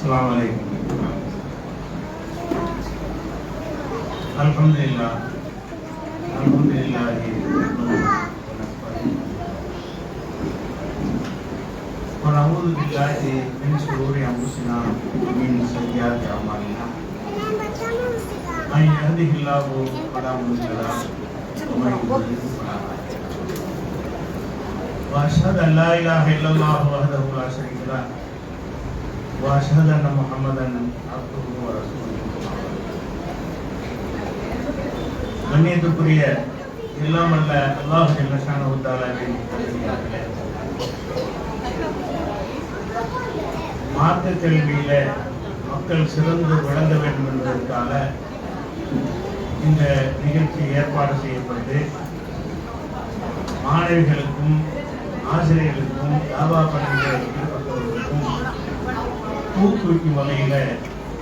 السلام عليكم الحمد لله الحمد لله ونعوذ بالله من شرور انفسنا ومن سيئات اعمالنا من يهده الله فلا مضل له ومن يضلل فلا هادي له واشهد ان لا اله الا الله وحده لا شريك له واشهد ان محمدا عبده ورسوله கண்ணியத்துக்குரிய எல்லாம் அல்ல அல்லாஹ் ஜல்லஷான உத்தாலாவின் மார்க்க கல்வியில மக்கள் சிறந்து விளங்க வேண்டும் என்பதற்காக இந்த நிகழ்ச்சி ஏற்பாடு செய்யப்பட்டு மாணவிகளுக்கும் ஆசிரியர்களுக்கும் தாபா பணியில் ஈடுபட்டவர்களுக்கும் ஊக்குவிக்கும் வகையில்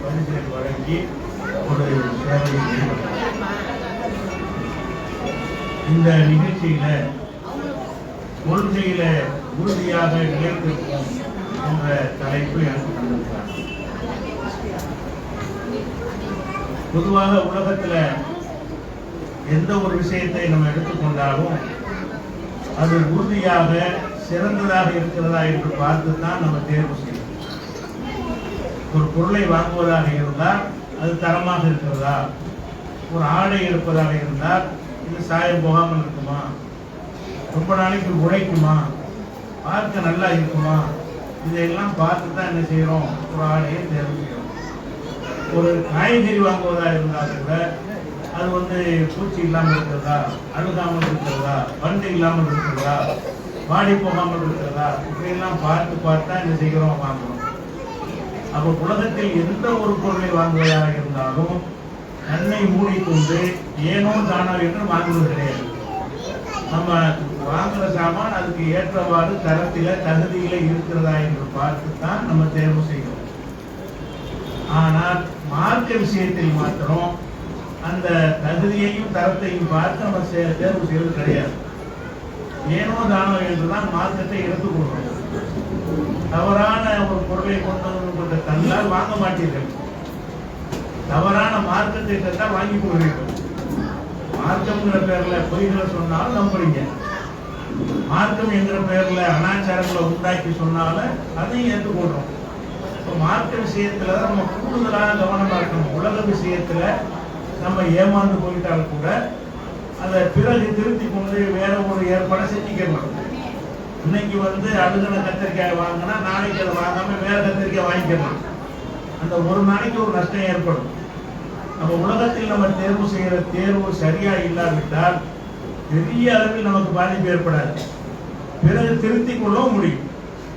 பரிசுகள் வழங்கி ஒரு சேவையை இந்த நிகழ்ச்சியில கொள்கையில உறுதியாக நிலைத்திருப்போம் என்ற தலைப்பு எனக்கு தந்திருக்கிறார் பொதுவாக உலகத்துல எந்த ஒரு விஷயத்தை நம்ம எடுத்துக்கொண்டாலும் அது உறுதியாக சிறந்ததாக இருக்கிறதா என்று பார்த்து தான் நம்ம தேர்வு செய்யணும். ஒரு பொருளை வாங்குவதாக இருந்தால் அது தரமாக இருக்கிறதா? ஒரு ஆடை இருப்பதாக இருந்தால் இது சாயம் போகாமல் இருக்குமா? ரொம்ப நாளைக்கு உழைக்குமா? பார்க்க நல்லா இருக்குமா? இதையெல்லாம் பார்த்து தான் என்ன செய்கிறோம் ஒரு ஆடையை தேர்வு செய்யறோம் ஒரு காய்கறி வாங்குவதாக இருந்தால் கூட அது வந்து பூச்சி இல்லாமல் இருக்கிறதா? அழுகாமல் இருக்கிறதா? வண்டு இல்லாமல் இருக்கிறதா? வாடி போகாமல் இருக்கிறதா? இப்படியெல்லாம் பார்த்து பார்த்து தான் என்ன செய்கிறோம்? வாங்குறோம். அப்போ உலகத்தில் எந்த ஒரு பொருளை வாங்குவதாக இருந்தாலும் கண்ணை மூடிக்கொண்டு ஏனோ தானோ என்று வாங்குவது கிடையாது. நம்ம வாங்குற சாமான் அதுக்கு ஏற்றவாறு தரத்தில தகுதியில இருக்கிறதா என்று பார்த்து தான் நம்ம தேர்வு செய்கிறோம். ஆனால் மார்க்க விஷயத்தில் மாத்திரம் அந்த தகுதியையும் தரத்தையும் பார்த்து நம்ம தேர்வு செய்வது கிடையாது. ஏனோ தானோ என்றுதான் மார்க்கத்தை எடுத்துக்கொள்றோம் தவறான ஒரு பொருளை கொண்டு வந்து வாங்க மாட்டீர்கள். தவறான மார்க்கத்தை தான் வாங்கி கொள்வீர்கள் மார்க்கம்ங்கிற பேர்ல பொய்களை சொன்னாலும் நம்புறீங்க. மார்க்கம் என்கிற பேர்ல அனாச்சாரங்களை உண்டாக்கி சொன்னாலும் அதையும் ஏற்றுக்கொள்றோம். இப்போ மார்க்க விஷயத்துல தான் நம்ம கூடுதலாக கவனமா இருக்கணும். உலக விஷயத்துல நம்ம ஏமாந்து போயிட்டால் கூட அதை பிறகு திருத்தி கொண்டு வேற ஒரு ஏற்பாடை செஞ்சுக்கலாம் இன்னைக்கு வந்து அழுகின கத்திரிக்காய் வாங்கினா நாளைக்கு அதை வாங்காம வேற கத்திரிக்காய் வாங்கிக்கலாம் அந்த ஒரு நாளைக்கு ஒரு நஷ்டம் ஏற்படும். நம்ம உலகத்தில் நம்ம தேர்வு செய்கிற தேர்வு சரியா இல்லாவிட்டால் பெரிய அளவில் நமக்கு பாதிப்பு ஏற்படாது. பிறகு திருத்திக் கொள்ளவும் முடியும்.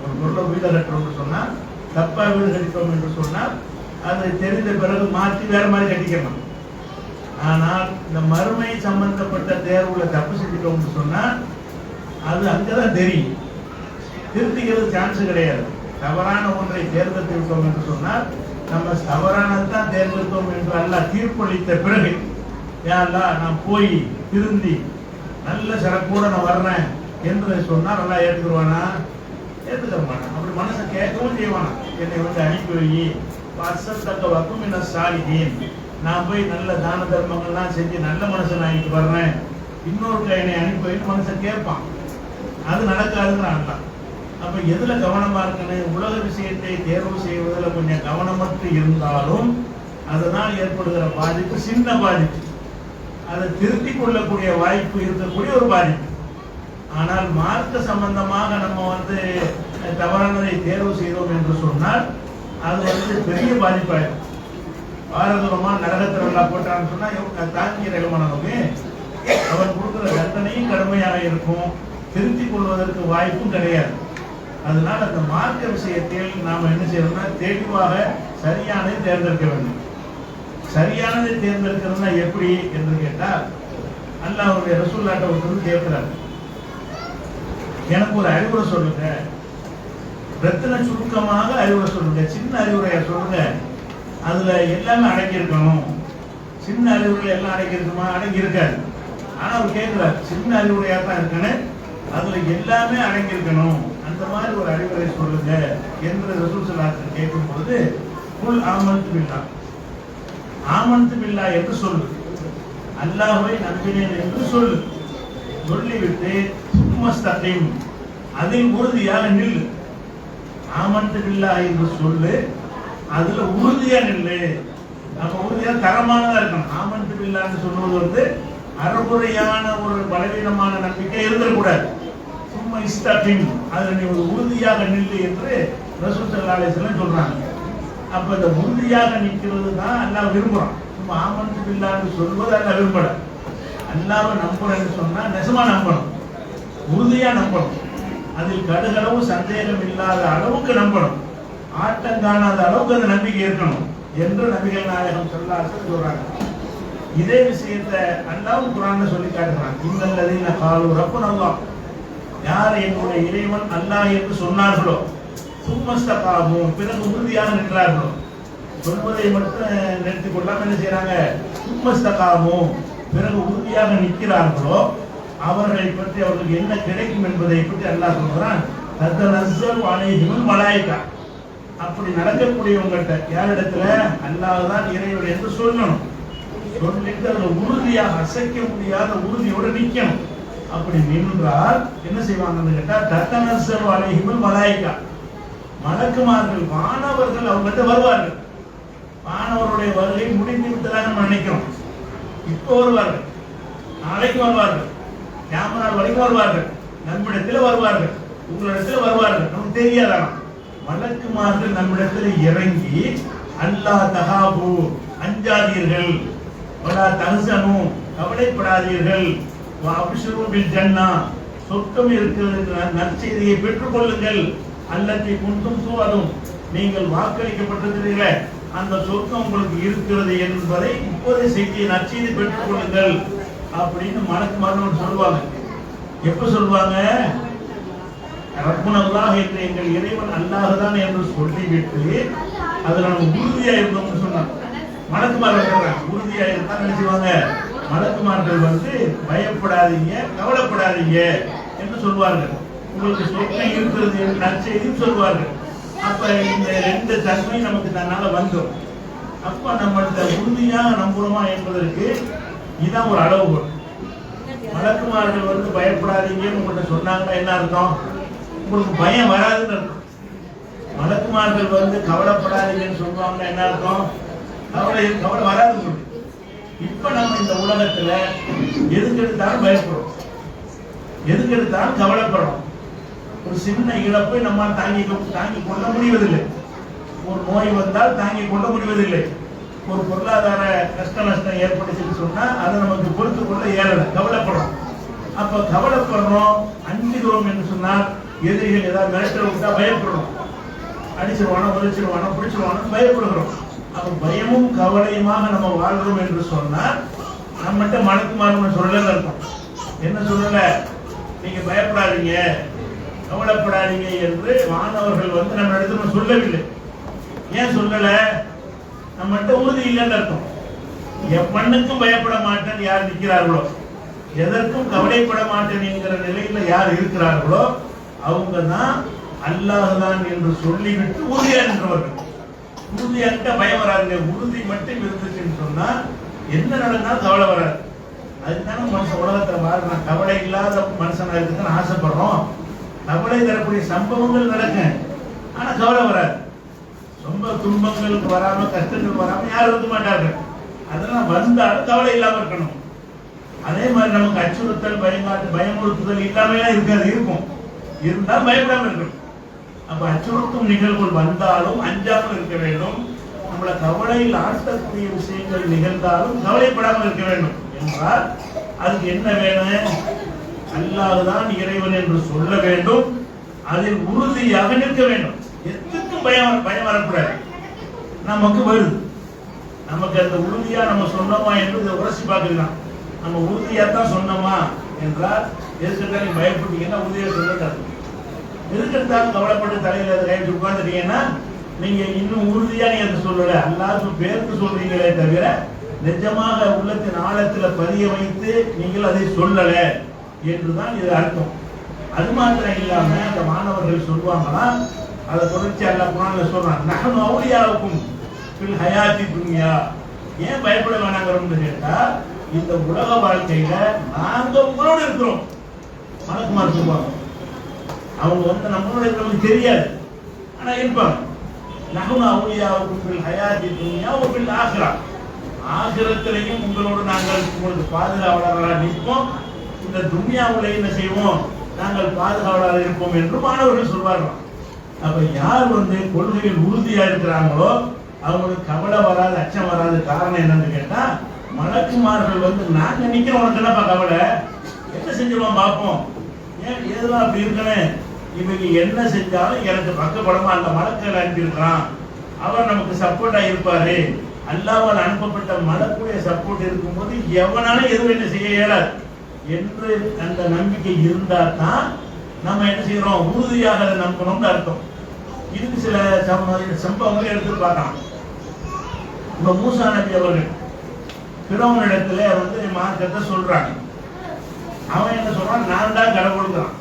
ஒரு பொருளை வீடு கட்டுறோம்னு சொன்னால் தப்பாக வீடு கட்டிட்டோம் என்று சொன்னால் அது தெரிந்த பிறகு மாற்றி வேற மாதிரி கட்டிக்கணும். ஆனால் இந்த மறுமை சம்பந்தப்பட்ட தேர்வுல தப்பு செஞ்சிட்டோம்னு சொன்னால் அது அங்கதான் தெரியும். திருத்திக்கிறது சான்ஸ் கிடையாது. தவறான ஒன்றை தேர்ந்தெடுத்து விட்டோம் என்று சொன்னால் நம்ம தவறானதான் தேர்ந்தெடுத்தோம் என்று அல்ல தீர்ப்பளித்த பிறகு யாரெல்லாம் நான் போய் திருந்தி நல்ல சிறப்போட நான் வர்றேன் என்று சொன்னால் நல்லா ஏற்றுக்குருவானா ஏற்றுக்க மாட்டான் அப்படி மனசை கேட்கவும் செய்வானா? என்னை வந்து அனுப்பி வை. வசத்தக்க வக்கும் என்ன சாலிதீன் நான் போய் நல்ல தான தர்மங்கள்லாம் செஞ்சு நல்ல மனசன் ஆகிட்டு வர்றேன். இன்னொரு என்னை அனுப்பி வைன்னு மனசை கேட்பான். அது நடக்காதுங்கிறான் அல்லாஹ். அப்ப எதுல கவனமா இருக்கணும்? உலக விஷயத்தை தேர்வு செய்வதில் கொஞ்சம் கவனமற்று இருந்தாலும் அதனால் ஏற்படுகிற பாதிப்பு சின்ன பாதிப்பு. அதை திருத்திக் கொள்ளக்கூடிய வாய்ப்பு இருக்கக்கூடிய ஒரு பாதிப்பு. ஆனால் மார்க்க சம்பந்தமாக நம்ம வந்து தவறானதை தேர்வு செய்தோம் என்று சொன்னால் அது வந்து பெரிய பாதிப்பாயிடும். பாரதூரமா நரகத்தில் எல்லாம் போட்டான்னு சொன்னா இவங்க தாங்கி ரகமானவங்க அவன் கொடுக்குற தண்டனையும் கடுமையாக இருக்கும். திருத்திக் கொள்வதற்கு வாய்ப்பும் கிடையாது. அதனால அந்த மார்க்க விஷயத்தில் நாம் என்ன செய்யணும்னா தெளிவாக சரியானதை தேர்ந்தெடுக்க வேண்டும். சரியானதை தேர்ந்தெடுக்கிறதுனா எப்படி என்று கேட்டால் அல்லாஹ்வுடைய ரசூல்லாட்ட ஒருத்தர் கேட்கிறார். எனக்கு ஒரு அறிவுரை சொல்லுங்க. ரத்தின சுருக்கமாக அறிவுரை சொல்லுங்க. சின்ன அறிவுரையை சொல்லுங்க. அதுல எல்லாமே அடங்கியிருக்கணும் சின்ன அறிவுரையில எல்லாம் அடங்கியிருக்குமா அடங்கி இருக்காது ஆனா அவர் கேட்கிறார் சின்ன அறிவுரையா தான் இருக்கணும் அதுல எல்லாமே அடங்கியிருக்கணும். அந்த மாதிரி ஒரு அறிவுரை சொல்லுங்க என்று ரசூல் சலாத்து கேட்கும் பொழுது குல் ஆமந்து பில்லா. ஆமந்து பில்லா என்று சொல்லு. அல்லாஹ்வை நம்பினேன் என்று சொல்லு. சொல்லிவிட்டு சும்மஸ்தகைம் அதில் உறுதியாக நில்லு. ஆமந்து பில்லா என்று சொல்லு. அதுல உறுதியா நில்லு. நம்ம உறுதியா தரமானதா இருக்கணும். ஆமந்து பில்லான்னு சொல்லுவது வந்து அறகுறையான ஒரு பலவீனமான நம்பிக்கை இருந்துடக்கூடாது. இஸ்தபின் அதில் நீ ஒரு உறுதியாக நில்லு என்று ரசூல் சொல்கிறாங்க அப்போ இந்த உறுதியாக நிற்கிறது தான் எல்லாம் விரும்புறான். சும்மா ஆமன்து பில்லான்னு சொல்வது எல்லாம் விரும்பல. அல்லாஹ்வை நம்புறேன்னு சொன்னால் நெசமாக நம்பணும். உறுதியாக நம்பணும். அதில் கடுகளவு சந்தேகம் இல்லாத அளவுக்கு நம்பணும். ஆட்டம் காணாத அளவுக்கு அந்த நம்பிக்கை இருக்கணும் என்று நபிகள் நாயகம் சொல்லாசன் சொல்றாங்க. இதே விஷயத்தை அல்லாவும் குரான்ல சொல்லி காட்டுறான். இந்த காலு ரப்பன் அல்லாஹ். யார் என்னுடைய இறைவன் அல்லாஹ் என்று சொன்னார்களோ சும்மஸ்தகாமும் பிறகு உறுதியாக நின்றார்களோ சொல்வதை மட்டும் நிறுத்திக் கொள்ளாம என்ன செய்யறாங்க சும்மஸ்தகாமும் பிறகு உறுதியாக நிற்கிறார்களோ அவர்களை பற்றி அவர்களுக்கு என்ன கிடைக்கும் என்பதை பற்றி அல்லாஹ் சொல்கிறான் தத்தனஸ்ஸல் அலைஹிமுல் மலாயிகா. அப்படி நடக்கக்கூடியவங்கள்ட்ட யாரிடத்துல? அல்லாஹ் தான் இறைவன் என்று சொல்லணும். சொல்லிட்டு அதில் உறுதியாக அசைக்க முடியாத உறுதியோட நிற்கணும் அப்படி நின்றால் என்ன செய்வாங்கன்னு கேட்டால் தத்தனசர் அலைஹிமுல் மலாய்க்கா மலக்குமார்கள் மாணவர்கள் அவங்கள்ட்ட வருவார்கள். மாணவருடைய வருகை முடிந்து விட்டதாக நம்ம நினைக்கிறோம். இப்போ வருவார்கள். நாளைக்கு வருவார்கள். கேமரா வரைக்கும் வருவார்கள். நம்மிடத்தில் வருவார்கள். உங்களிடத்தில் வருவார்கள். நமக்கு தெரியாதான் மலக்குமார்கள் நம்மிடத்தில் இறங்கி அல்லா தகாபு அஞ்சாதீர்கள். வலா தஹ்சனு கவலைப்படாதீர்கள். சொர்க்கம் இருக்கிறது நற்செய்தியை பெற்றுக் கொள்ளுங்கள் அல்லத்தை குண்டும் தூவதும் நீங்கள் வாக்களிக்கப்பட்டிருக்கிறீர்களே அந்த சொர்க்கம் உங்களுக்கு இருக்கிறது என்பதை இப்போதே செய்தியை நற்செய்தி பெற்றுக் கொள்ளுங்கள் அப்படின்னு மனக்கு மரணம் சொல்லுவாங்க. எப்ப சொல்லுவாங்க? ரப்புன் அல்லாஹ் என்று எங்கள் இறைவன் அல்லாஹ் தான் என்று சொல்லிவிட்டு அதில் நம்ம உறுதியா இருந்தோம்னு சொன்னாங்க. மனக்கு மரணம் உறுதியா இருந்தா நினைச்சுவாங்க மலக்குமார்கள் வந்து பயப்படாதீங்க கவலைப்படாதீங்க என்று சொல்வார்கள். உங்களுக்கு சொத்து இருக்கிறது என்று சொல்வார்கள். அப்ப இந்த ரெண்டு தன்மை நமக்கு தன்னால வந்துடும். அப்ப நம்மள்ட்ட உறுதியாக நம்புறோமா என்பதற்கு இதான் ஒரு அளவுகோல் மலக்குமார்கள் வந்து பயப்படாதீங்கன்னு உங்கள்கிட்ட சொன்னாங்கன்னா என்ன அர்த்தம்? உங்களுக்கு பயம் வராதுன்னு அர்த்தம். மலக்குமார்கள் வந்து கவலைப்படாதீங்கன்னு சொல்லுவாங்கன்னா என்ன அர்த்தம்? கவலை கவலை வராது உங்களுக்கு. இப்ப நம்ம இந்த உலகத்துல எதுக்கு எடுத்தாலும் பயப்படுறோம். எதுக்கு எடுத்தாலும் கவலைப்படுறோம். ஒரு சின்ன இழப்பை நம்மால் தாங்கி தாங்கி கொள்ள முடிவதில்லை. ஒரு நோய் வந்தால் தாங்கி கொள்ள முடிவதில்லை. ஒரு பொருளாதார கஷ்ட நஷ்டம் ஏற்பட்டுச்சுன்னு சொன்னா அதை நமக்கு பொறுத்து கொள்ள இயலல கவலைப்படுறோம். அப்ப கவலைப்படுறோம் அஞ்சுகிறோம் என்று சொன்னால் எதிரிகள் ஏதாவது மிரட்டல் விட்டா பயப்படுறோம். அடிச்சிருவானோ உதச்சிருவானோ பிடிச்சிருவானோ பயப்படுகிறோம். பயமும் கவலையுமாக நம்ம வாழ்றோம் என்று சொன்னால் நம்மகிட்ட மலக்குமார்னு சொல்லல அர்த்தம். என்ன சொல்லல? நீங்க பயப்படாதீங்க. கவலைப்படாதீங்க என்று மாணவர்கள் வந்து நம்ம இடத்துல சொல்லவில்லை. ஏன் சொல்லல? நம்மகிட்ட உறுதி இல்லைன்னு அர்த்தம். எப்பண்ணுக்கும் பயப்பட மாட்டேன் யார் நிற்கிறார்களோ? எதற்கும் கவலைப்பட மாட்டேன் என்கிற நிலையில யார் இருக்கிறார்களோ அவங்க தான் அல்லாஹ் தான் என்று சொல்லிவிட்டு உறுதியா நின்றவர்கள். உறுதியாக பயம் வராதுங்க உறுதி மட்டும் இருந்துச்சுன்னு சொன்னா என்ன நடந்தாலும் கவலை வராது. அதுதானே மனுஷன் உலகத்தில் வாழ்றான். கவலை இல்லாத மனுஷனா இருக்குன்னு ஆசைப்படுறோம். கவலை தரக்கூடிய சம்பவங்கள் நடக்கும். ஆனா கவலை வராது. ரொம்ப துன்பங்களுக்கு வராம கஷ்டங்கள் வராம யாரும் இருக்க மாட்டார்கள். அதெல்லாம் வந்தாலும் கவலை இல்லாம இருக்கணும். அதே மாதிரி நமக்கு அச்சுறுத்தல் பயங்காட்டு பயமுறுத்துதல் இல்லாம இருக்காது இருக்கும். இருந்தால் பயப்படாம இருக்கணும். அப்ப அச்சுறுத்தும் நிகழ்வுகள் வந்தாலும் அஞ்சாமல் இருக்க வேண்டும். நம்மளை கவலையில் ஆட்டக்கூடிய விஷயங்கள் நிகழ்ந்தாலும் கவலைப்படாமல் இருக்க வேண்டும். என்றால் அதுக்கு என்ன வேணும்? அல்லாதுதான் இறைவன் என்று சொல்ல வேண்டும். அதில் உறுதியாக நிற்க வேண்டும். எதுக்கும் பயம் பயம் வரக்கூடாது. நமக்கு வருது. நமக்கு அந்த உறுதியா நம்ம சொன்னோமா என்று இதை உரசி பார்க்கலாம் நம்ம உறுதியா தான் சொன்னோமா என்றால் எதுக்கு நீங்க பயப்பட்டீங்கன்னா உறுதியாக சொல்ல எதுக்கெடுத்தாலும் கவலைப்பட்டு தலையில அதை கைட்டு உட்கார்ந்துட்டீங்கன்னா நீங்க இன்னும் உறுதியா நீங்க அதை சொல்லல. அல்லாஹ் பேருக்கு சொல்றீங்களே தவிர நிஜமாக உள்ளத்தின் ஆழத்துல பதிய வைத்து நீங்கள் அதை சொல்லல என்றுதான் இது அர்த்தம். அது மாத்திரம் இல்லாம அந்த மாணவர்கள் சொல்லுவாங்களா அதை தொடர்ச்சி அல்ல குரான்ல சொல்றான் நகனு அவுளியாவுக்கும் ஃபில் ஹயாத்தி துன்யா. ஏன் பயப்பட வேணாங்கிறோம்னு கேட்டா இந்த உலக வாழ்க்கையில நாங்க உங்களோட இருக்கிறோம். மலக்குமார் சொல்லுவாங்க அவங்க வந்து நம்மளோட இருக்கிறவங்க தெரியாது. ஆனா இருப்பாங்க. நகுன அவுளியா ஃபில் ஹயாதி துன்யா ஒரு ஃபில் ஆகிரா ஆகிரத்திலையும் உங்களோடு நாங்கள் உங்களுக்கு பாதுகாவலராக நிற்போம். இந்த துன்யாவுல என்ன செய்வோம்? நாங்கள் பாதுகாவலாக இருப்போம் என்று மாணவர்கள் சொல்வார்கள். அப்ப யார் வந்து கொள்கையில் உறுதியா இருக்கிறாங்களோ அவங்களுக்கு கவலை வராது அச்சம் வராது. காரணம் என்னன்னு கேட்டா மலக்குமார்கள் வந்து நாங்க நிக்கிறோம் உனக்கு என்னப்பா கவலை? என்ன செஞ்சிருவோம் பார்ப்போம் ஏன் எதுவும் அப்படி இருக்கணும்? இவங்க என்ன செஞ்சாலும் எனக்கு பக்கப்படமா அந்த மலக்கள் அனுப்பியிருக்கிறான். அவர் நமக்கு சப்போர்ட்டா இருப்பாரு. அல்லாமல் அனுப்பப்பட்ட மலக்குடைய சப்போர்ட் இருக்கும்போது எவனாலும் எதுவும் என்ன செய்ய இயலாது. என்று அந்த நம்பிக்கை இருந்தா தான் நம்ம என்ன செய்யறோம்? உறுதியாக அதை நம்பணும்னு அர்த்தம். இதுக்கு சில சம்பவங்கள் எடுத்து பார்க்கலாம். இப்ப மூசா நபி அவர்கள் பிறவனிடத்துல வந்து மார்க்கத்தை சொல்றாங்க. அவன் என்ன சொல்றான்? நான் தான் கொடுக்குறான்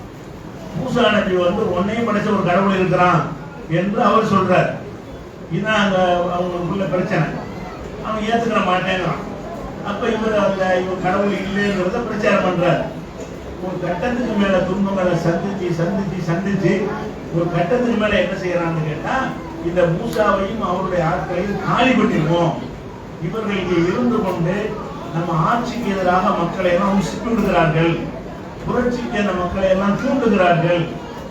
மூசா நபி வந்து உன்னையும் படைச்ச ஒரு கடவுள் இருக்கிறான் என்று அவர் சொல்றார். இதுதான் அங்க அவங்களுக்குள்ள பிரச்சனை. அவன் ஏத்துக்கிற மாட்டேங்கிறான். அப்ப இவர் அந்த இவர் கடவுள் இல்லைங்கிறத பிரச்சாரம் பண்றார். ஒரு கட்டத்துக்கு மேல துன்பங்களை சந்திச்சு சந்திச்சு சந்திச்சு ஒரு கட்டத்துக்கு மேல என்ன செய்யறான்னு கேட்டா இந்த மூசாவையும் அவருடைய ஆட்களையும் காலி பண்ணிருவோம் இவர்கள் இங்கே இருந்து கொண்டு நம்ம ஆட்சிக்கு எதிராக மக்களை எல்லாம் உசுப்பி விடுகிறார்கள். புரட்சிக்கு மக்களை எல்லாம் தூண்டுகிறார்கள்.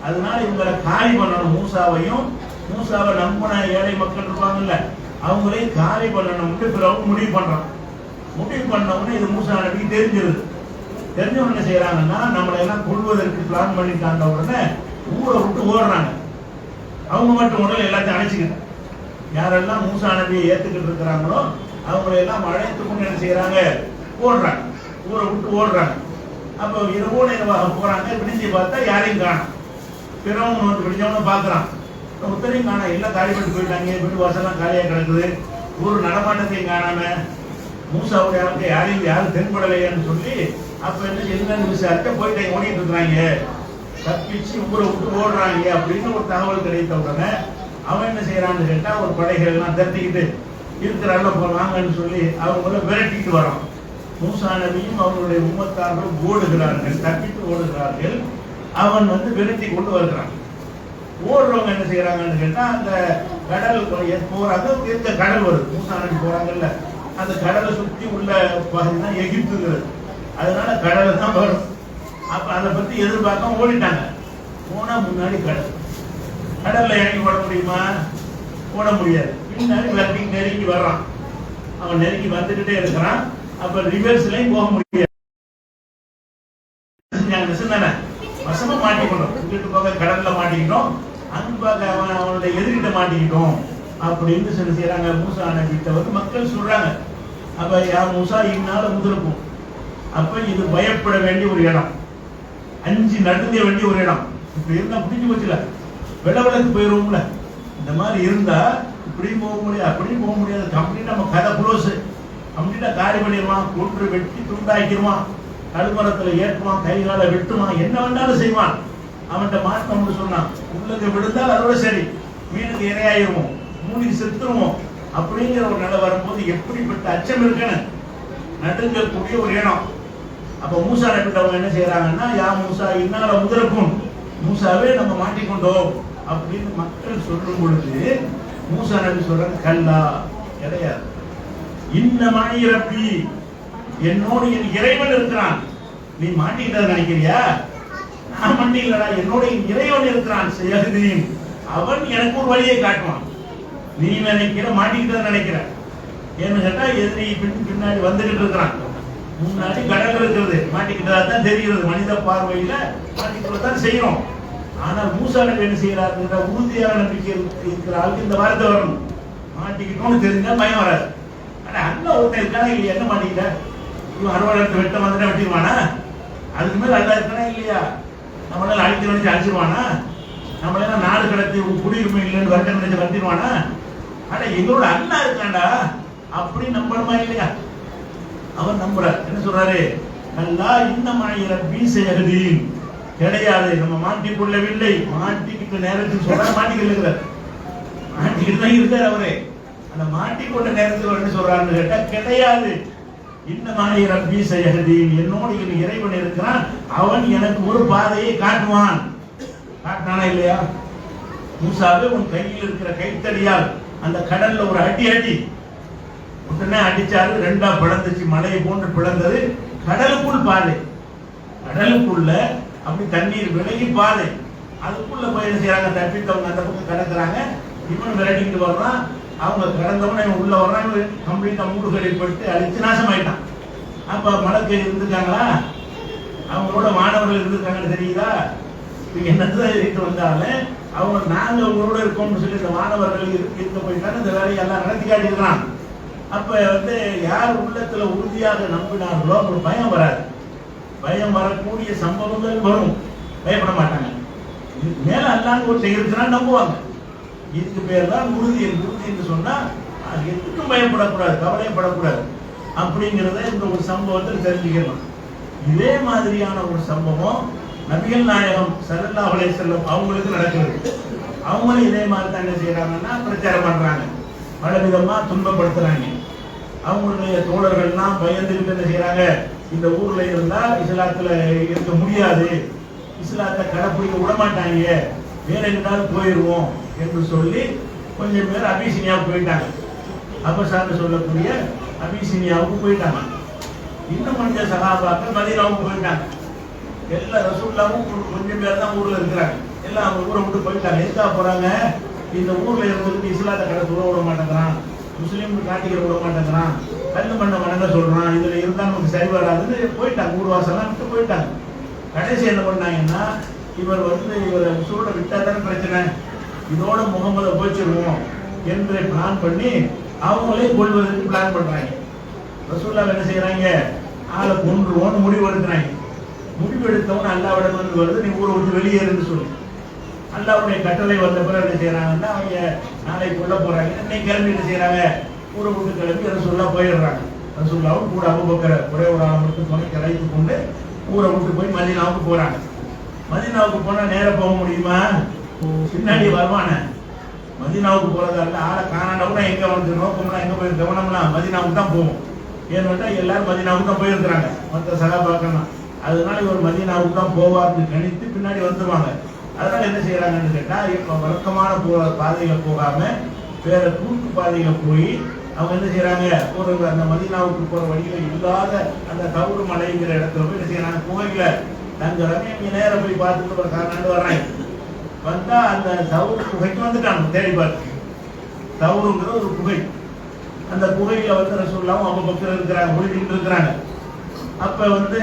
அதனால இவங்களை காலி பண்ணணும் மூசாவையும் மூசாவை நம்பின ஏழை மக்கள் இருப்பாங்கல்ல அவங்களையும் காலி பண்ணணும்னு பிறகு முடிவு பண்றான் முடிவு பண்ண உடனே இது மூசா நபிக்கு தெரிஞ்சிருது. தெரிஞ்சவங்க என்ன செய்யறாங்கன்னா நம்மளை எல்லாம் கொள்வதற்கு பிளான் பண்ணிட்டாங்க உடனே ஊரை விட்டு ஓடுறாங்க. அவங்க மட்டும் உடனே எல்லாத்தையும் அழைச்சிக்கிட்டு யாரெல்லாம் மூசா நபியை ஏத்துக்கிட்டு இருக்கிறாங்களோ அவங்களை எல்லாம் அழைத்து கொண்டு என்ன செய்யறாங்க? ஓடுறாங்க. ஊரை விட்டு ஓடுறாங்க. அப்போ இரவோ நேரமாக போகிறாங்க விடிஞ்சு பார்த்தா யாரையும் காணும். பிறவங்க வந்து விடிஞ்சவனும் பார்க்குறான். உத்தரையும் காணோம். எல்லாம் காலி பண்ணி போயிட்டாங்க. வீட்டு வாசலாம் காலியாக கிடக்குது. ஒரு நடமாட்டத்தையும் காணாம மூசாவுடைய ஆளுக்கு யாரையும் யாரும் தென்படலையேன்னு சொல்லி அப்போ என்ன என்னன்னு விசாரிக்க போயிட்டு ஓடிட்டு இருக்கிறாங்க. தப்பிச்சு ஊரை விட்டு ஓடுறாங்க அப்படின்னு ஒரு தகவல் கிடைத்த உடனே அவன் என்ன செய்யறான்னு கேட்டால் ஒரு படைகள் எல்லாம் திரட்டிக்கிட்டு இருக்கிறாங்க போ வாங்கன்னு சொல்லி அவங்க விரட்டிட்டு வரான். மூசா நபியும் அவங்களுடைய உம்மத்தார்கள் ஓடுகிறார்கள் தப்பித்து ஓடுகிறார்கள். அவன் வந்து விரட்டி கொண்டு வருகிறான். ஓடுறவங்க என்ன செய்யறாங்கன்னு கேட்டா அந்த கடல் போறாங்க எந்த கடல் வருது. மூசா நபி போறாங்கல்ல அந்த கடலை சுற்றி உள்ள பகுதி தான் எகிப்துங்கிறது. அதனால கடலை தான் வரும். அப்ப அதை பத்தி எதிர்பார்க்க ஓடிட்டாங்க. போனா முன்னாடி கடல். கடல்ல இறங்கி ஓட முடியுமா? ஓட முடியாது. பின்னாடி வண்டி நெருங்கி வர்றான். அவன் நெருங்கி வந்துகிட்டே இருக்கிறான். அப்ப ரிவர்ஸ்லயும் போக முடியாது. தானே வசமா மாட்டிக்கணும். இங்கிட்டு போக கடல்ல மாட்டிக்கிட்டோம். அங்க பார்க்க அவன் அவனுடைய எதிரிட்ட மாட்டிக்கிட்டோம். அப்படின்னு சொல்லி செய்யறாங்க மூசா நபிட்ட வந்து மக்கள் சொல்றாங்க. அப்ப யா மூசா இன்னால முதலுக்கும் அப்ப இது பயப்பட வேண்டிய ஒரு இடம். அஞ்சு நடந்த வேண்டிய ஒரு இடம். இப்படி இருந்தா புரிஞ்சு போச்சுல. விளவிளக்கு போயிருவோம்ல. இந்த மாதிரி இருந்தா இப்படியும் போக முடியாது அப்படியும் போக முடியாது. கம்ப்ளீட் நம்ம கதை குளோஸ் கம்ப்ளீட்டா காரி பண்ணிடுவான் கொன்று வெட்டி துண்டாக்கிடுவான் கழுமரத்துல ஏற்றுவான் கை காலை வெட்டுவான் என்ன வேண்டாலும் செய்வான். அவன்கிட்ட மாட்டோம்னு சொன்னான். உள்ளது விழுந்தால் அதோட சரி மீனுக்கு இரையாயிருவோம் மூலிகை செத்துருவோம். அப்படிங்கிற ஒரு நிலை வரும்போது எப்படிப்பட்ட அச்சம் இருக்குன்னு நடுங்கக்கூடிய ஒரு இடம் அப்ப மூசா நபிட்டவங்க என்ன செய்யறாங்கன்னா யா மூசா இன்னால முதலுக்கும் மூசாவே நம்ம மாட்டிக்கொண்டோம். அப்படின்னு மக்கள் சொல்லும் பொழுது மூசா நபி சொல்றாங்க கல்லா கிடையாது இன்ன ரப்பி என்னோடு என் இறைவன் இருக்கிறான். நீ மாட்டிக்கிட்டத நினைக்கிறியா? நான் மாட்டிக்கலடா. என்னோட என் இறைவன் இருக்கிறான். செய்யகுதீன் அவன் எனக்கு ஒரு வழியை காட்டுவான். நீ நினைக்கிற மாட்டிக்கிட்டத நினைக்கிற. ஏன்னு கேட்டா எதிரி பின் பின்னாடி வந்துகிட்டு இருக்கிறான். முன்னாடி கடல் இருக்கிறது. மாட்டிக்கிட்டதா தான் தெரிகிறது. மனித பார்வையில மாட்டிக்கிட்டு தான் செய்யறோம் ஆனா மூசா நபி என்ன செய்யறாருங்கிற உறுதியான நம்பிக்கை இருக்கிற ஆளுக்கு இந்த வார்த்தை வரணும் மாட்டிக்கிட்டோம்னு தெரிஞ்சா பயம் வராது. ஆனா அண்ணா ஒருத்தன் இருக்கானா இல்லையா? என்ன மாட்டிக்கிட்ட இவன் அறுவாளத்தை வெட்ட வந்துட்டா வெட்டிடுவானா? அதுக்கு மேல அல்லா இருக்கானா இல்லையா? நம்மளால அழிக்க நினைச்சு அழிச்சிருவானா? நம்மளால நாடு கடத்தி குடியுரிமை இல்லைன்னு வரட்ட நினைச்சு வரட்டிடுவானா ஆனா எங்களோட அண்ணா இருக்காண்டா அப்படி நம்பணுமா இல்லையா? அவர் நம்புறார். என்ன சொல்றாரு? நல்லா இந்த மழையில பீசையகதீன் கிடையாது. நம்ம மாட்டிக் கொள்ளவில்லை. மாட்டிக்கிட்ட நேரத்தில் சொல்ற மாட்டிக்கல மாட்டிக்கிட்டு தான் இருக்கார் அவரே. அந்த மாட்டிக்கொண்ட நேரத்தில் என்ன சொல்றான்னு கேட்டா கிடையாது. இந்த மாதிரி ரப்பி சயஹதீன் என்னோடு என் இறைவன் இருக்கிறான். அவன் எனக்கு ஒரு பாதையை காட்டுவான். காட்டினானா இல்லையா? மூசாவே உன் கையில் இருக்கிற கைத்தடியால் அந்த கடல்ல ஒரு அடி அடி. உடனே அடிச்சாரு ரெண்டா பிளந்துச்சு மலையை போன்று பிளந்தது. கடலுக்குள் பாதை. கடலுக்குள்ள அப்படி தண்ணீர் விலகி பாதை. அதுக்குள்ள போய் என்ன செய்யறாங்க? தப்பித்தவங்க அந்த பக்கம் கிடக்குறாங்க. இவன் விரட்டிட்டு வர்றான். அவங்க கடந்தவன இவன் உள்ள வர்றாங்க கம்ப்ளீட்டா மூடுகளை பட்டு அழிச்சு நாசமாயிட்டான். அப்ப மலக்கு இருந்திருக்காங்களா? அவங்களோட மாணவர்கள் இருந்திருக்காங்கன்னு தெரியுதா? இப்போ என்னதான் இருக்க வந்தாலும் அவங்க நாங்க உங்களோட இருக்கோம்னு சொல்லி இந்த மாணவர்கள் இருக்க போயிட்டாங்க. இந்த வேலையை எல்லாம் நடத்தி காட்டியிருக்கிறான். அப்ப வந்து யார் உள்ளத்துல உறுதியாக நம்பினார்களோ அவங்களுக்கு பயம் வராது. பயம் வரக்கூடிய சம்பவங்கள் வரும். பயப்பட மாட்டாங்க. இதுக்கு மேல அல்லாஹ் ஒருத்தர் இருக்கிறான்னு நம்புவாங்க. இதுக்கு பேர் தான் உறுதி உறுதி என்று அது எதுக்கும் பயப்படக்கூடாது கவலைப்படக்கூடாது. அப்படிங்கிறத இந்த ஒரு சம்பவத்தில் தெரிஞ்சுக்கணும். இதே மாதிரியான ஒரு சம்பவம் நபிகள் நாயகம் சரல்லா அலைஹி வஸல்லம் அவங்களுக்கு நடக்கிறது. அவங்களும் இதே மாதிரி தான் என்ன செய்யறாங்கன்னா பிரச்சாரம் பண்றாங்க. பல விதமா துன்பப்படுத்துறாங்க. அவங்களுடைய தோழர்கள்லாம் பயந்துகிட்டு என்ன செய்யறாங்க இந்த ஊர்ல இருந்தா இஸ்லாத்துல இருக்க முடியாது. இஸ்லாத்தை கடைப்பிடிக்க விட மாட்டாங்க வேற எங்கிட்டாவது போயிடுவோம் என்று சொல்லி கொஞ்சம் பேர் அபிசினியாவுக்கு போயிட்டாங்க. அப்பசான்னு சொல்லக்கூடிய அபிசினியாவுக்கு போயிட்டாங்க. இன்னும் கொஞ்சம் சகாபாக்கள் மதீனாவுக்கு போயிட்டாங்க. எல்லா ரசூல்லாவும் கொஞ்சம் பேர் தான் ஊரில் இருக்கிறாங்க. எல்லாம் அவங்க ஊரை விட்டு போயிட்டாங்க. எதுக்காக போகிறாங்க இந்த ஊரில் இருந்துட்டு இஸ்லாத்தை கடை துற விட மாட்டேங்கிறான். முஸ்லீம் காட்டிக்கிற விட மாட்டேங்கிறான். கல்லு பண்ண வணங்க சொல்கிறான் இதில் இருந்தால் நமக்கு சரி வராதுன்னு போயிட்டாங்க. ஊர் விட்டு போயிட்டாங்க. கடைசி என்ன பண்ணாங்கன்னா இவர் வந்து இவரை சூட விட்டால் தானே பிரச்சனை. இதோட முகமத போச்சிருவோம் என்று பிளான் பண்ணி அவங்களே கொள்வதற்கு பிளான் பண்றாங்க. ரசூல்லா என்ன செய்யறாங்க ஆளை கொன்றுவோம்னு முடிவு எடுக்கிறாங்க முடிவு எடுத்தவன் அல்லாவிடம் வந்து வருது நீ ஊரை விட்டு வெளியேறுன்னு சொல்லி. அல்லாவுடைய கட்டளை வந்த பிறகு என்ன செய்யறாங்கன்னா அவங்க நாளைக்கு கொல்ல போறாங்க. இன்னைக்கு கிளம்பி என்ன செய்யறாங்க ஊரை விட்டு கிளம்பி ரசூல்லா போயிடுறாங்க. ரசூல்லாவும் கூட அபுபக்கர ஒரே ஒரு ஆள் மட்டும் துணை கலைத்து கொண்டு ஊரை விட்டு போய் மதினாவுக்கு போறாங்க. மதினாவுக்கு போனா நேரம் போக முடியுமா? பின்னாடி வருவானே. மதினாவுக்கு போறதா இருந்தா ஆளை காணாண்டவுனா எங்க வந்து நோக்கம்னா எங்க போய் கவனம்லாம் மதினாவுக்கு தான் போகும் ஏன்னா எல்லாரும் மதினாவுக்கு தான் போயிருக்கிறாங்க. மற்ற சகாபாக்கெல்லாம் அதனால இவர் மதினாவுக்கு தான் போவார்னு கணித்து பின்னாடி வந்துருவாங்க. அதனால என்ன செய்யறாங்கன்னு கேட்டா இப்ப வழக்கமான போ பாதைகள் போகாம வேற கூட்டு பாதையில போய் அவங்க என்ன செய்யறாங்க? ஒரு அந்த மதினாவுக்கு போற வழியில இல்லாத அந்த தவுடு மலைங்கிற இடத்துல போய் என்ன செய்யறாங்க? குகையில தங்குறாங்க இவங்க நேரம் போய் பார்த்துட்டு ஒரு காரணம் வர்றாங்க. வந்தா அந்த தவுடு குகைக்கு வந்துட்டாங்க தேடி பார்த்து. சவுருங்கிற ஒரு குகை அந்த குகையில வந்து ரசூல்லாவும் அவங்க பக்கம் இருக்கிறாங்க ஒளிஞ்சிட்டு இருக்கிறாங்க. அப்ப வந்து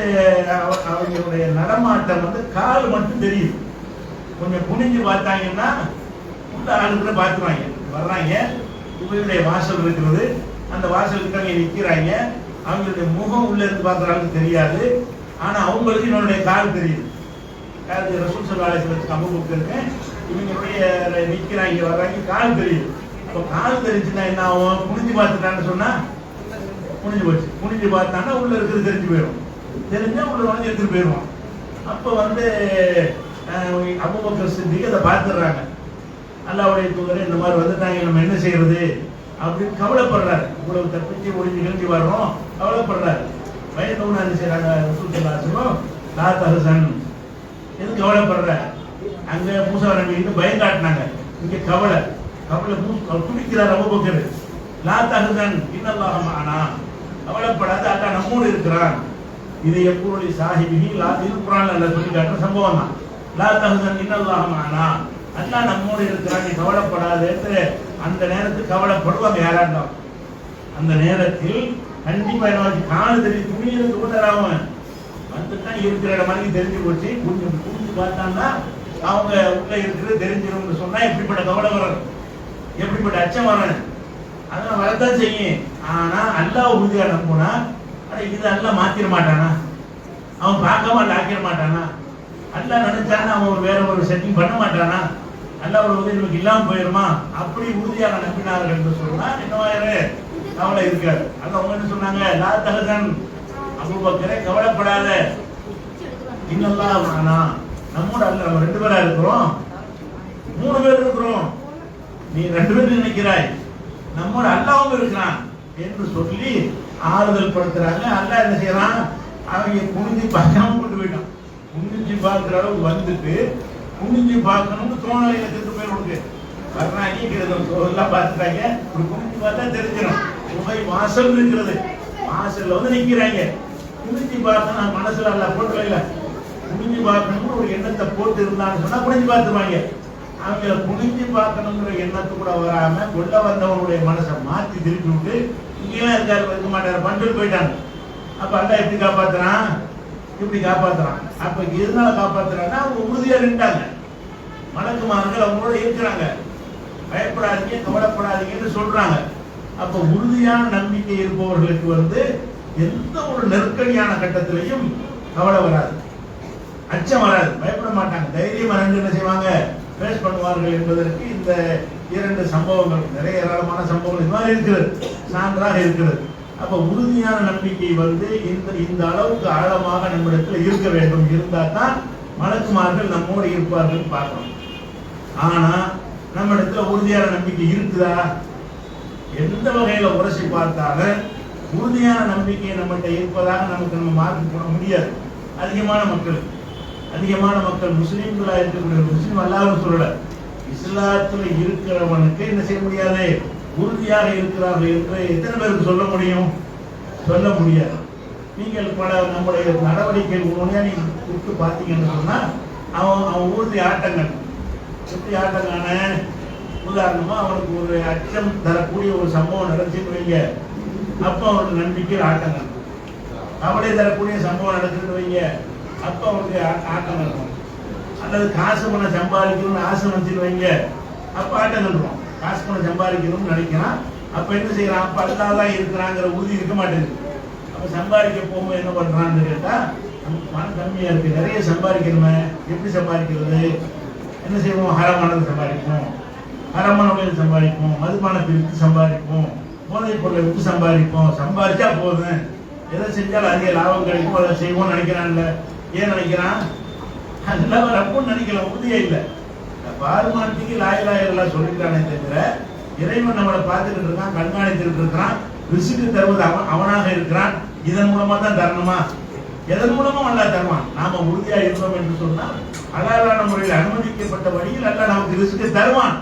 அவங்களுடைய நடமாட்டம் வந்து கால் மட்டும் தெரியுது. கொஞ்சம் குனிஞ்சு பார்த்தாங்கன்னா உள்ள ஆளுங்களை பார்த்துருவாங்க. வர்றாங்க குகையுடைய வாசல் இருக்கிறது. அந்த வாசல் இருக்காங்க நிற்கிறாங்க அவங்களுடைய முகம் உள்ள இருந்து பார்க்குற தெரியாது. ஆனா அவங்களுக்கு என்னுடைய கால் தெரியுது. கால் ரசூல் சல்லாஹ் வச்சு அமுக இருக்கேன் இவங்களுடைய நிற்கிறாங்க வர்றாங்க கால் தெரியுது. அப்போ கால் தெரிஞ்சுன்னா என்ன ஆகும்? குனிஞ்சு பார்த்துட்டான்னு சொன்னா முடிஞ்சு போச்சு. முடிஞ்சு பார்த்தான்னா உள்ள இருக்கிறது தெரிஞ்சு போயிடும் தெரிஞ்சா உள்ள உடனே எடுத்துட்டு போயிடுவோம் அப்போ வந்து அபுபக்கர் சித்திக்கு அதை பார்த்துடுறாங்க. அல்லாவுடைய தூதரை இந்த மாதிரி வந்துட்டாங்க நம்ம என்ன செய்யறது? அப்படின்னு கவலைப்படுறாரு. இவ்வளவு தப்பிச்சு ஒளிஞ்சு கிழிஞ்சு வர்றோம் கவலைப்படுறாரு. பயந்தவன என்ன செய்யறாங்க ரசூலுல்லாஹிம் லா தஹசன் எது கவலைப்படுற? அங்க மூசா நபி பயம் காட்டினாங்க. இங்க கவலை. கவலை மூசா துடிக்கிறார் அபுபக்கர். லா தஹசன் இன்னல்லாஹ ஆனா கவலைப்படாத அக்கா நம்மோடு இருக்கிறான். இது எப்பொருளி சாஹிபிகி லா திருக்குறான் அல்ல சொல்லி காட்டுற சம்பவம் தான். லா தஹசன் இன்னல்லாஹ மஅனா அல்லாஹ் நம்மோடு இருக்கிறான் நீ கவலைப்படாதேன்னு அந்த நேரத்துக்கு கவலைப்படுவாங்க யாராட்டம் அந்த நேரத்தில் கண்டிப்பா என்ன ஆச்சு? கால் தெரியும். துணியில தூண்டறாம வந்துட்டான் இருக்கிற இடம் தெரிஞ்சு போச்சு. கொஞ்சம் புரிஞ்சு பார்த்தான்னா அவங்க உள்ள இருக்கிறது தெரிஞ்சிடும் சொன்னா எப்படிப்பட்ட கவலை வரணும் எப்படிப்பட்ட அச்சம் வரணும் அதெல்லாம் வரதான் செய்யும். ஆனா அல்லாஹ் உறுதியா நம்புனா அட இது அல்ல மாத்திர மாட்டானா? அவன் பார்க்காம அல்ல ஆக்கிட மாட்டானா? அல்ல நினைச்சானா அவன் வேற ஒரு செட்டிங் பண்ண மாட்டானா? அல்லாஹ் ஒரு உதவி நமக்கு இல்லாம போயிருமா? அப்படி உறுதியாக நம்பினார்கள் என்று சொன்னா என்னவாயிரு கவலை இருக்காது. அல்ல அவங்க என்ன சொன்னாங்க? லா தகதன் அபுபக்கரே கவலைப்படாத. இன்னெல்லாம் ஆனா நம்மோட அல்ல நம்ம ரெண்டு பேரா இருக்கிறோம். மூணு பேர் இருக்கிறோம். நீ ரெண்டு பேரும் நினைக்கிறாய். நம்மோட அல்லாவும் இருக்கிறான் என்று சொல்லி ஆறுதல் படுத்துறாங்க. அல்ல என்ன செய்யறான்? அவங்க குனிஞ்சு பார்க்காம கொண்டு போயிட்டான். குனிஞ்சு பார்க்கிற அளவுக்கு வந்துட்டு குனிஞ்சு பார்க்கணும்னு தோணலை செத்து போய் உனக்கு. வர்றாங்க எல்லாம் பார்த்துட்டாங்க. ஒரு குனிஞ்சு பார்த்தா தெரிஞ்சிடும். குகை வாசல் இருக்கிறது. வாசல்ல வந்து நிக்கிறாங்க. குனிஞ்சு பார்க்கணும் நான் மனசுல அல்ல போட்டு இல்ல. குனிஞ்சு பார்க்கணும்னு ஒரு எண்ணத்தை போட்டு இருந்தான்னு சொன்னா குனிஞ்சு பார்த்துருவாங்க. அவங்க குனிஞ்சு பார்க்கணுங்கிற எண்ணத்து கூட வராம கொள்ள வந்தவனுடைய மனசை மாத்தி திருப்பி விட்டு இங்கெல்லாம் இருக்காரு இருக்க மாட்டாரு பண்டில் போயிட்டாங்க. அப்ப அல்ல எப்படி காப்பாத்துறான்? இப்படி காப்பாத்துறான்? அப்ப எதனால காப்பாத்துறான்னா அவங்க உறுதியா நின்றாங்க மலக்குமார்கள் அவங்களோட இருக்கிறாங்க. பயப்படாதீங்க கவலைப்படாதீங்கன்னு சொல்றாங்க. அப்ப உறுதியான நம்பிக்கை இருப்பவர்களுக்கு வந்து எந்த ஒரு நெருக்கடியான கட்டத்திலையும் கவலை வராது. அச்சம் வராது. பயப்பட மாட்டாங்க. தைரியமா ரெண்டு என்ன செய்வாங்க? பேஸ் பண்ணுவார்கள் என்பதற்கு இந்த இரண்டு சம்பவங்கள் நிறைய ஏராளமான சம்பவங்கள் இது மாதிரி இருக்கிறது. சான்றாக இருக்கிறது. அப்போ உறுதியான நம்பிக்கை வந்து இந்த இந்த அளவுக்கு ஆழமாக நம்மிடத்தில் இருக்க வேண்டும். இருந்தால் தான் மலக்குமார்கள் நம்மோடு இருப்பார்கள் பார்க்கணும். ஆனால் நம்ம இடத்துல உறுதியான நம்பிக்கை இருக்குதா? எந்த வகையில் உரசி பார்த்தாலும் உறுதியான நம்பிக்கை நம்மகிட்ட இருப்பதாக நமக்கு நம்ம மார்க் போட முடியாது. அதிகமான மக்கள் அதிகமான மக்கள் முஸ்லீம்களாக இருக்கக்கூடிய முஸ்லீம் அல்லாமல் சொல்லல. இஸ்லாத்துல இருக்கிறவனுக்கு என்ன செய்ய முடியாது? உறுதியாக இருக்கிறார்கள் என்று எத்தனை பேருக்கு சொல்ல முடியும்? சொல்ல முடியாது. நீங்கள் பல நம்முடைய நடவடிக்கைகள் உண்மையாக நீங்கள் கூப்பிட்டு பார்த்தீங்கன்னு சொன்னால் அவன் அவன் உறுதி ஆட்டங்கள். எப்படி ஆட்டங்கான உதாரணமாக அவனுக்கு ஒரு அச்சம் தரக்கூடிய ஒரு சம்பவம் நடந்துச்சுன்னு வைங்க. அப்ப அவனுக்கு நம்பிக்கை ஆட்டங்கள் கவலை தரக்கூடிய சம்பவம் நடக்குதுன்னு வைங்க. அப்போ அவனுக்கு ஆ- ஆட்டம் இருக்கும் அல்லது காசு பணம் சம்பாதிக்கணும்னு ஆசை வந்துச்சுன்னு வைங்க. அப்போ ஆட்டம் இருக்கும் காசு பணம் சம்பாதிக்கணும்னு நினைக்கிறான் அப்போ என்ன செய்யறான் அப்ப அல்லாதான் இருக்கிறாங்கிற உறுதி இருக்க மாட்டேங்குது. அப்போ சம்பாதிக்க போகும்போது என்ன பண்ணுறான்னு கேட்டால் நமக்கு பணம் இருக்குது நிறைய சம்பாதிக்கணுமே. எப்படி சம்பாதிக்கிறது? என்ன செய்வோம் ஹரமானது சம்பாதிப்போம் ஹரமான வகையில் சம்பாதிப்போம். மதுபான பிரித்து சம்பாதிப்போம். போதைப் பொருளை விற்று சம்பாதிப்போம். சம்பாதிச்சா போதும். எதை செஞ்சாலும் அதிக லாபம் கிடைக்கும். அதை செய்வோம்னு நினைக்கிறான்ல. ஏன் நினைக்கிறான்? அதெல்லாம் ரப்புன்னு நினைக்கல. உறுதியே இல்லை. பாருமானத்துக்கு லாயிலாயெல்லாம் சொல்லிக்கிறானே தவிர இறைவன் நம்மளை பார்த்துக்கிட்டு இருக்கான் கண்காணித்துக்கிட்டு இருக்கிறான். ரிசுக்கு தருவது அவன் அவனாக இருக்கிறான். இதன் மூலமா தான் தரணுமா எதன் மூலமா அல்லா தருவான்? நாம உறுதியா இருந்தோம் என்று சொன்னால் அலாலான முறையில் அனுமதிக்கப்பட்ட வழியில் அல்ல நமக்கு ரிசுக்கு தருவான்.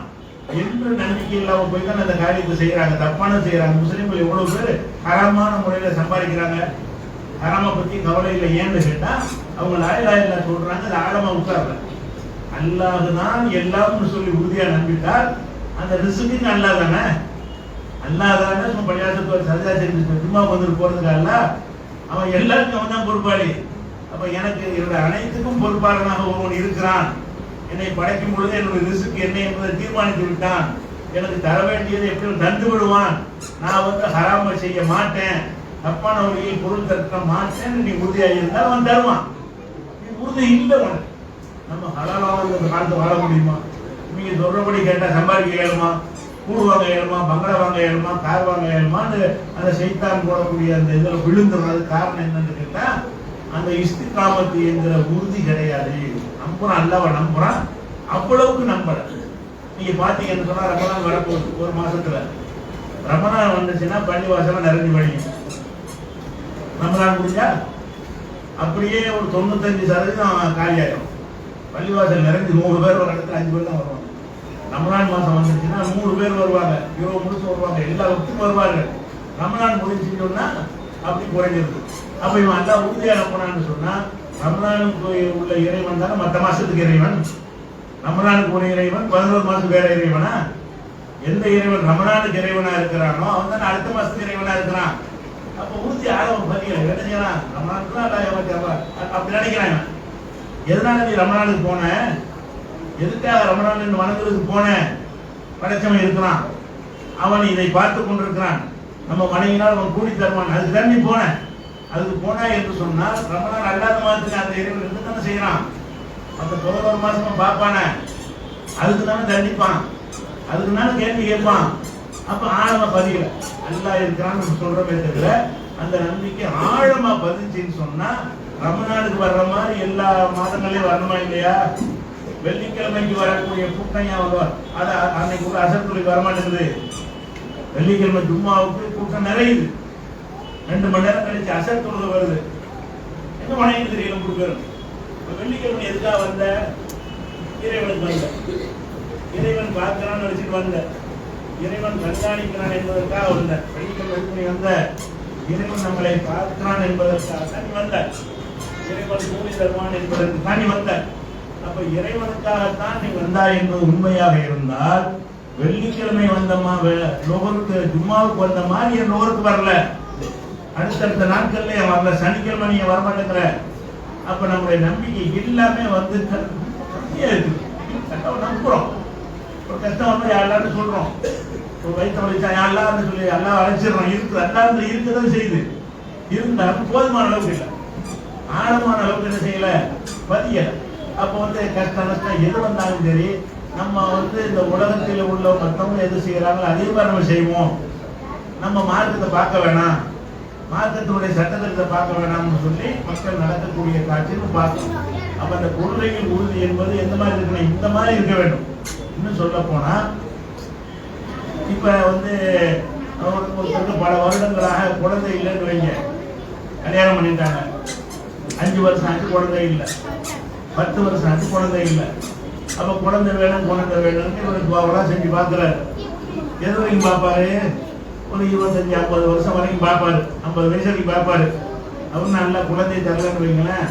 என்று நம்பிக்கை இல்லாம போய் தான் அந்த காரியத்தை செய்யறாங்க தப்பான செய்யறாங்க முஸ்லீம்கள் எவ்வளவு பேர் ஹராமான முறையில சம்பாதிக்கிறாங்க? ஹராம பத்தி கவலை இல்லை. ஏன்னு கேட்டா அவங்க லாயிலாயில்லா சொல்றாங்க அது ஆழமா உட்கார்ல. அல்லாதுதான் எல்லாம்னு சொல்லி உறுதியா நம்பிட்டால் அந்த ரிசுக்கு அல்லாதானே தானே? சும்மா பள்ளியாசத்துக்கு சஜா செஞ்சு சும்மா வந்துட்டு போறதுக்கு அல்ல. அவன் எல்லாருக்கும் அவன் தான் பொறுப்பாளி. அப்ப எனக்கு என்னோட அனைத்துக்கும் பொறுப்பாளனாக ஒருவன் இருக்கிறான். என்னை படைக்கும் பொழுது என்னுடைய ரிசுக்கு என்ன என்பதை தீர்மானித்து விட்டான். எனக்கு தர வேண்டியதை எப்படி தந்து விடுவான்? நான் வந்து ஹராம செய்ய மாட்டேன். தப்பான வழியில் பொருள் தர மாட்டேன்னு நீ உறுதியாக இருந்தால் அவன் தருவான். நீ உறுதி இல்லை உனக்கு. நம்ம ஹலாலாவது இந்த காலத்து வாழ முடியுமா? நீங்க சொல்றபடி கேட்டால் சம்பாதிக்க இயலுமா? கூடு வாங்க இயலுமா? பங்களா வாங்க இயலுமா? கார் வாங்க இயலுமான்னு அந்த செய்தான் போடக்கூடிய அந்த இதில் விழுந்துடுறது காரணம் என்னன்னு கேட்டால் அந்த இஸ்திகாமத்து என்கிற உறுதி கிடையாது. நம்புறான் அல்லவ நம்புறான் அவ்வளவுக்கு நம்பல நீங்க பாத்தீங்கன்னு சொன்னா ரமலான் வரப்போகுது ஒரு மாசத்துல. ரமலான் வந்துச்சுன்னா பள்ளி வாசலாம் நிறைஞ்சு வழியும் ரமலான் முடிஞ்சா? அப்படியே ஒரு தொண்ணூத்தஞ்சு சதவீதம் காலியாயிரும் பள்ளிவாசல் நிறைஞ்சு நூறு பேர் ஒரு இடத்துல அஞ்சு பேர் தான் வருவாங்க. ரமணான் மாசம் வந்துச்சுன்னா நூறு பேர் வருவாங்க. இருபது முடிச்சு வருவாங்க. எல்லா வக்தும் வருவாங்க. ரமணான் முடிஞ்சுன்னு சொன்னா அப்படி குறைஞ்சிருக்கு அப்ப இவன் அல்லா உறுதியா போனான்னு சொன்னா ரமலானுக்கு உள்ள இறைவன் தானே? மற்ற மாசத்துக்கு இறைவன். ரமலானுக்கு ஒரு இறைவன் பதினோரு மாசம் வேற இறைவனா? எந்த இறைவன் ரமணானுக்கு இறைவனா இருக்கிறானோ அவன் தானே அடுத்த மாசத்துக்கு இறைவனா இருக்கிறான். அப்ப உறுதி ஆழம் பதிய என்ன செய்யலாம் ரமலானுக்கு அப்படி நினைக்கிறான் எதனால நீ ரமணானுக்கு போன? எதுக்காக ரமணான் வணங்குறதுக்கு போன? படைச்சவன் இருக்கிறான். அவன் இதை பார்த்து கொண்டிருக்கிறான். நம்ம வணங்கினால் அவன் கூடி தருவான் அதுக்கு தான் நீ போன. அதுக்கு போனா என்று சொன்னால் ரமணான் அல்லாத மாதத்துக்கு அந்த இறைவன் இருந்து தானே செய்யறான்? அந்த பதினோரு மாசமா பார்ப்பான. அதுக்கு தானே தண்டிப்பான். அதுக்கு தானே கேள்வி கேட்பான். அப்ப ஆழமா பதியல. அல்லா இருக்கிறான்னு சொல்றமே தவிர அந்த நம்பிக்கை ஆழமா பதிஞ்சுன்னு சொன்னா ரமணானுக்கு வர்ற மாதிரி எல்லா மாதங்களையும் வரணுமா இல்லையா? வெள்ளிக்கிழமைக்கு வரக்கூடிய கூட்டம் ஏன் வருவா அது அன்னைக்கு கூட அசத்துறைக்கு வரமாட்டேங்குது. வெள்ளிக்கிழமை ஜும்மாவுக்கு கூட்டம் நிறையுது. ரெண்டு மணி நேரம் கழிச்சு அசர் தொழுது வருது. என்ன மனைவி தெரியல கொடுக்கணும் வெள்ளிக்கிழமை எதுக்காக வந்த? இறைவனுக்கு வந்த. இறைவன் பார்க்கிறான்னு நினைச்சிட்டு வந்த. இறைவன் கண்காணிக்கிறான் என்பதற்காக வந்த. வெள்ளிக்கிழமை எதுக்கு வந்த? இறைவன் நம்மளை பார்க்கிறான் என்பதற்காக தான் வந்த. இறைவன் கூலி தருவான் என்பதற்கு தான் நீ வந்த. அப்ப இறைவனுக்காகத்தான் நீ வந்தாய் என்பது உண்மையாக இருந்தால் வெள்ளிக்கிழமை வந்தமா லோகருக்கு ஜும்மாவுக்கு வந்தமா நீ லோகருக்கு வரல. அடுத்தடுத்த நாட்கள்ல வரல. சனிக்கிழமை நீங்க வர மாட்டேங்கிற அப்ப நம்முடைய நம்பிக்கை எல்லாமே வந்து கம்மியா இருக்கு. கஷ்டம் நம்புறோம். ஒரு கஷ்டம் வந்து யாரெல்லாம் சொல்றோம். ஒரு வயிற்று வலிச்சா யாரெல்லாம் சொல்லி எல்லாம் அழைச்சிடுறோம். இருக்குது எல்லாம் இருக்கதான் செய்யுது. இருந்தாலும் போதுமான அளவுக்கு இல்லை. ஆழமான அளவுக்கு என்ன செய்யல? பதியல. அப்போ வந்து கஷ்டம் நஷ்டம் எது வந்தாலும் சரி நம்ம வந்து இந்த உலகத்தில் உள்ள மற்றவங்க எது செய்யறாங்களோ அதே மாதிரி நம்ம செய்வோம். நம்ம மார்க்கத்தை பார்க்க வேணாம். மார்க்கத்தினுடைய சட்டத்திட்டத்தை பார்க்க வேணாம்னு சொல்லி மக்கள் நடக்கக்கூடிய காட்சின்னு பார்க்கணும் அப்ப அந்த கொள்கையின் உறுதி என்பது எந்த மாதிரி இருக்கணும்? இந்த மாதிரி இருக்க வேண்டும். இன்னும் சொல்ல போனா இப்ப வந்து ஒருத்தருக்கு பல வருடங்களாக குழந்தை இல்லைன்னு வைங்க. கல்யாணம் பண்ணிட்டாங்க. அஞ்சு வருஷம் ஆச்சு குழந்தை இல்லை. பத்து வருஷம் ஆச்சு குழந்தை இல்லை. அப்ப குழந்தை வேணும் குழந்தை வேணும்னு இவருக்கு துவாவெல்லாம் செஞ்சு பார்க்குறாரு. எது வரைக்கும் பார்ப்பாரு? ஒரு இருபத்தஞ்சி ஐம்பது வருஷம் வரைக்கும் பார்ப்பாரு. ஐம்பது வயசு வரைக்கும் பார்ப்பாரு. அவர் நல்லா குழந்தை தரலன்னு வைங்களேன்.